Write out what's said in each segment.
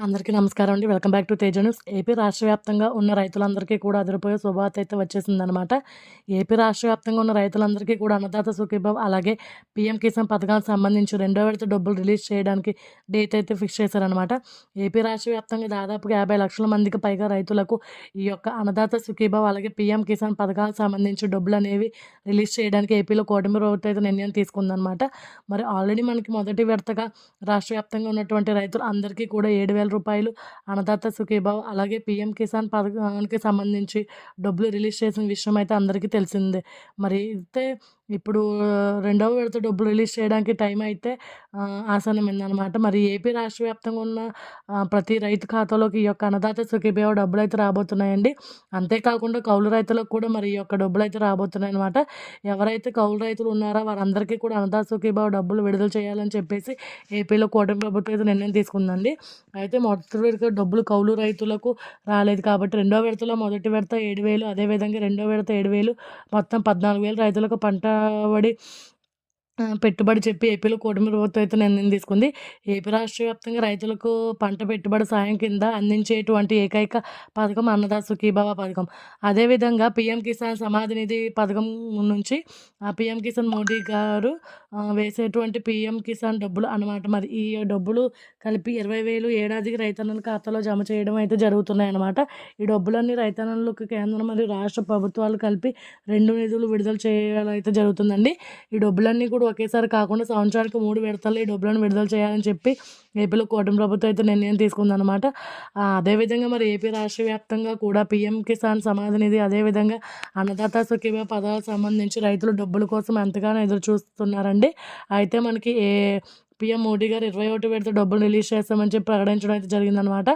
అందరికీ నమస్కారం అండి. Welcome back to Teja news. AP రాష్ట్ర వ్యాప్తంగా ఉన్న రైతులందరికీ కూడా అదిరిపోయే శుభార్త అయితే వచ్చేసిందనమాట ఏపీ రాష్ట్ర వ్యాప్తంగా ఉన్న రైతులందరికీ కూడా అన్నదాత సుఖీభావ్ అలాగే పీఎం కిసాన్ పథకానికి సంబంధించి రెండో విడత డబ్బులు రిలీజ్ చేయడానికి డేట్ అయితే ఫిక్స్ చేశారనమాట ఏపీ రాష్ట్ర వ్యాప్తంగా దాదాపుగా యాభై లక్షల మందికి పైగా రైతులకు ఈ యొక్క అన్నదాత సుఖీభావ్ అలాగే పీఎం కిసాన్ పథకాలకు సంబంధించి డబ్బులు అనేవి రిలీజ్ చేయడానికి ఏపీలో కూటమి ప్రభుత్వం అయితే నిర్ణయం తీసుకుందనమాట మరి ఆల్రెడీ మనకి మొదటి విడతగా రాష్ట్ర వ్యాప్తంగా ఉన్నటువంటి రైతులు అందరికీ కూడా ఏడు వేల రూపాయలు అన్నదాత సుఖీభావ్. అలాగే పీఎం కిసాన్ పథకానికి సంబంధించి డబ్బులు రిలీజ్ చేసిన విషయం అయితే అందరికీ తెలిసిందే. మరి అయితే ఇప్పుడు రెండవ విడత డబ్బులు రిలీజ్ చేయడానికి టైం అయితే ఆ, ఆసన్నమైందనమాట మరి ఏపీ రాష్ట్ర వ్యాప్తంగా ఉన్న ప్రతి రైతు ఖాతాలోకి ఈ యొక్క అన్నదాత సుఖీభేవ డబ్బులు అయితే రాబోతున్నాయండి. అంతేకాకుండా కౌలు రైతులకు కూడా మరి ఈ యొక్క డబ్బులు అయితే రాబోతున్నాయి అనమాట ఎవరైతే కౌలు రైతులు ఉన్నారో వారందరికీ కూడా అన్నదాత సుఖీభావ డబ్బులు విడుదల చేయాలని చెప్పేసి ఏపీలో కూటమి ప్రభుత్వం అయితే నిర్ణయం తీసుకుందండి. అయితే మొదటి విడత డబ్బులు కౌలు రైతులకు రాలేదు కాబట్టి రెండో విడతలో మొదటి విడత ఏడు వేలు అదేవిధంగా రెండో విడత ఏడు వేలు మొత్తం పద్నాలుగు వేలు రైతులకు పంట పడి ఆ, పెట్టుబడి చెప్పి ఏపీలో కూటమి ప్రభుత్వం అయితే నిర్ణయం తీసుకుంది. ఏపీ రాష్ట్ర వ్యాప్తంగా రైతులకు పంట పెట్టుబడి సాయం కింద అందించేటువంటి ఏకైక పథకం అన్నదాత సుఖీభావ పథకం. అదేవిధంగా పిఎం కిసాన్ సమాధి నిధి పథకం నుంచి ఆ పిఎం కిసాన్ మోడీ గారు వేసేటువంటి పిఎం కిసాన్ డబ్బులు అన్నమాట. మరి ఈ డబ్బులు కలిపి ఇరవై వేలు ఏడాదికి రైతన్నల ఖాతాలో జమ చేయడం అయితే జరుగుతున్నాయి అన్నమాట ఈ డబ్బులన్నీ రైతన్నలకు కేంద్రం మరియు రాష్ట్ర ప్రభుత్వాలు కలిపి రెండు నిధులు విడుదల చేయాలైతే జరుగుతుందండి. ఈ డబ్బులన్నీ కూడా ఒకేసారి కాకుండా సంవత్సరానికి మూడు విడతలు ఈ డబ్బులను విడుదల చేయాలని చెప్పి ఏపీలో కూటమి ప్రభుత్వం అయితే నిర్ణయం తీసుకుందనమాట ఆ, అదేవిధంగా మరి ఏపీ రాష్ట్ర వ్యాప్తంగా కూడా పిఎం కిసాన్ సమాధి నిధి అదేవిధంగా అన్నదాత సుఖీభ పదాలకు సంబంధించి రైతులు డబ్బుల కోసం ఎంతగానో ఎదురు చూస్తున్నారండి. అయితే మనకి ఏ పిఎం మోడీ గారు ఇరవై ఒకటి విడత డబ్బులు రిలీజ్ చేస్తామని చెప్పి ప్రకటించడం అయితే జరిగిందనమాట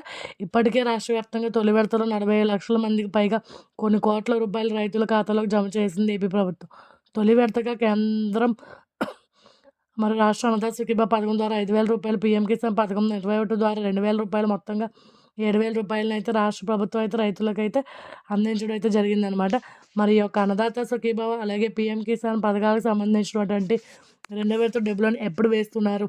ఇప్పటికే రాష్ట్ర వ్యాప్తంగా తొలి విడతలో నలభై లక్షల మందికి పైగా కొన్ని కోట్ల రూపాయలు రైతుల ఖాతాలోకి జమ చేసింది ఏపీ ప్రభుత్వం. తొలి విడతగా కేంద్రం మరి రాష్ట్ర అన్నదాత సుఖీభా పథకం ద్వారా ఐదు వేల రూపాయలు పీఎం కిసాన్ పథకం ఇరవై ఒకటి ద్వారా రెండు వేల రూపాయలు మొత్తంగా ఏడు వేల రూపాయలను అయితే రాష్ట్ర ప్రభుత్వం అయితే రైతులకైతే అందించడం అయితే జరిగిందనమాట మరి ఈ యొక్క అన్నదాత సుఖీభావ అలాగే పీఎం కిసాన్ పథకాలకు సంబంధించినటువంటి రెండు వేలతో డబ్బులను ఎప్పుడు వేస్తున్నారు?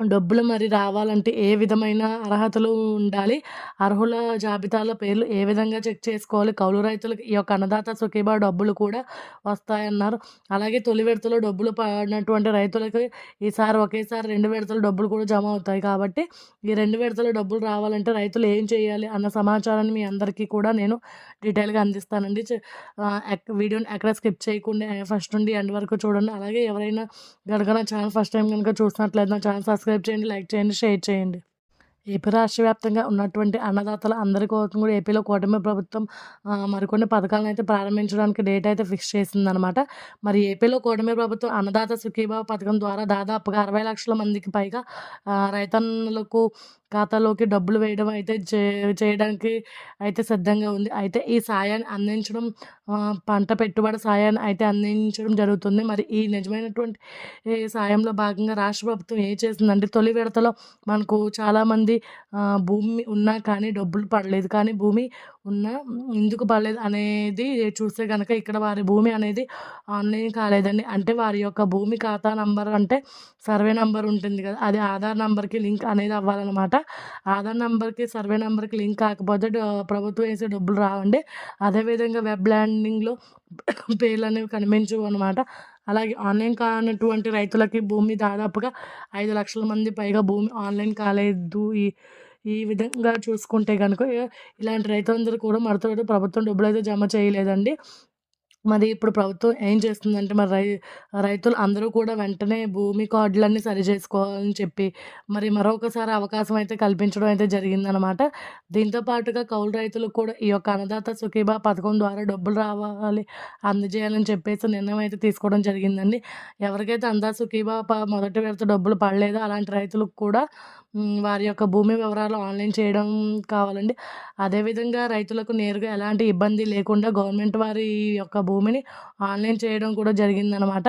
డబ్బులు మరి రావాలంటే ఏ విధమైన అర్హతలు ఉండాలి? అర్హుల జాబితాల పేర్లు ఏ విధంగా చెక్ చేసుకోవాలి? కౌలు రైతులకు ఈ యొక్క అన్నదాత సుఖీభా డబ్బులు కూడా వస్తాయన్నారు. అలాగే తొలి విడతలో డబ్బులు పడినటువంటి రైతులకు ఈసారి ఒకేసారి రెండు విడతల డబ్బులు కూడా జమ అవుతాయి కాబట్టి ఈ రెండు విడతల డబ్బులు రావాలంటే రైతులు ఏం చేయాలి అన్న సమాచారాన్ని మీ అందరికీ కూడా నేను డీటెయిల్గా అందిస్తానండి. వీడియోని ఎక్కడ స్కిప్ చేయకుండా ఫస్ట్ నుండి ఎండ్ వరకు చూడండి. అలాగే ఎవరైనా కనుక నా ఛానల్ ఫస్ట్ టైం కనుక చూసినట్లయితే నా ఛానల్ సబ్స్క్రైబ్ చేయండి లైక్ చేయండి షేర్ చేయండి. ఏపీ రాష్ట్ర వ్యాప్తంగా ఉన్నటువంటి అన్నదాతలు అందరి కోసం కూడా ఏపీలో కూటమి ప్రభుత్వం మరికొన్ని పథకాలను అయితే ప్రారంభించడానికి డేట్ అయితే ఫిక్స్ చేసిందనమాట మరి ఏపీలో కూటమి ప్రభుత్వం అన్నదాత సుఖీభావ పథకం ద్వారా దాదాపుగా అరవై లక్షల మందికి పైగా రైతన్నులకు రైతన్నలకు ఖాతాలోకి డబ్బులు వేయడం అయితే చే చేయడానికి అయితే సిద్ధంగా ఉంది. అయితే ఈ సాయాన్ని అందించడం పంట పెట్టుబడి సాయాన్ని అయితే అందించడం జరుగుతుంది. మరి ఈ నిజమైనటువంటి ఈ సాయంలో భాగంగా రాష్ట్ర ప్రభుత్వం ఏం చేసిందంటే తొలి విడతలో మనకు చాలామంది భూమి ఉన్నా కానీ డబ్బులు పడలేదు. కానీ భూమి ఉన్నా ఎందుకు పడలేదు అనేది చూస్తే కనుక ఇక్కడ వారి భూమి అనేది ఆన్లైన్ కాలేదండి. అంటే వారి యొక్క భూమి ఖాతా నంబర్ అంటే సర్వే నంబర్ ఉంటుంది కదా అది ఆధార్ నంబర్కి లింక్ అనేది అవ్వాలన్నమాట. ఆధార్ నంబర్కి సర్వే నంబర్కి లింక్ కాకపోతే ప్రభుత్వం వేసే డబ్బులు రావండి. అదేవిధంగా వెబ్ ల్యాండింగ్లో పేర్లు అనేవి కనిపించవు అనమాట అలాగే ఆన్లైన్ కానటువంటి రైతులకి భూమి దాదాపుగా ఐదు లక్షల మంది పైగా భూమి ఆన్లైన్ కాలేదు. ఈ ఈ విధంగా చూసుకుంటే కనుక ఇలాంటి రైతులందరూ కూడా మరొకటి ప్రభుత్వం డబ్బులు అయితే జమ చేయలేదండి. మరి ఇప్పుడు ప్రభుత్వం ఏం చేస్తుందంటే మరి రై రైతులు అందరూ కూడా వెంటనే భూమి కార్డులన్నీ సరి చేసుకోవాలని చెప్పి మరి మరొకసారి అవకాశం అయితే కల్పించడం అయితే జరిగిందనమాట. దీంతో పాటుగా కౌలు రైతులకు కూడా ఈ యొక్క అన్నదాత సుఖీభా పథకం ద్వారా డబ్బులు రావాలి అందజేయాలని చెప్పేసి నిర్ణయం అయితే తీసుకోవడం జరిగిందండి. ఎవరికైతే అందా సుఖీభా మొదటి విడత డబ్బులు పడలేదో అలాంటి రైతులకు కూడా వారి యొక్క భూమి వివరాలు ఆన్లైన్ చేయడం కావాలండి. అదేవిధంగా రైతులకు నేరుగా ఎలాంటి ఇబ్బంది లేకుండా గవర్నమెంట్ వారి యొక్క భూమిని ఆన్లైన్ చేయడం కూడా జరిగిందనమాట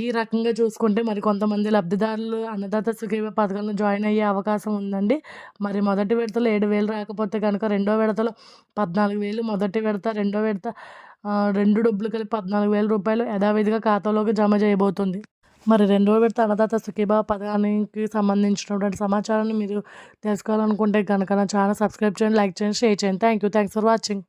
ఈ రకంగా చూసుకుంటే మరి కొంతమంది లబ్ధిదారులు అన్నదాత సుఖీవ పథకంలో జాయిన్ అయ్యే అవకాశం ఉందండి. మరి మొదటి విడతలో ఏడు వేలు రాకపోతే కనుక రెండో విడతలో పద్నాలుగు వేలు మొదటి విడత రెండో విడత రెండు డబ్బులు కలిపి పద్నాలుగు వేల రూపాయలు యథావిధిగా ఖాతాలోకి జమ చేయబోతుంది. మరి రెండో విడత అన్నదాత సుఖీభావ పథకానికి సంబంధించినటువంటి సమాచారాన్ని మీరు తెలుసుకోవాలనుకుంటే కనుక నా ఛానల్ సబ్స్క్రైబ్ చేయండి లైక్ చేయండి షేర్ చేయండి. Thank you thanks for watching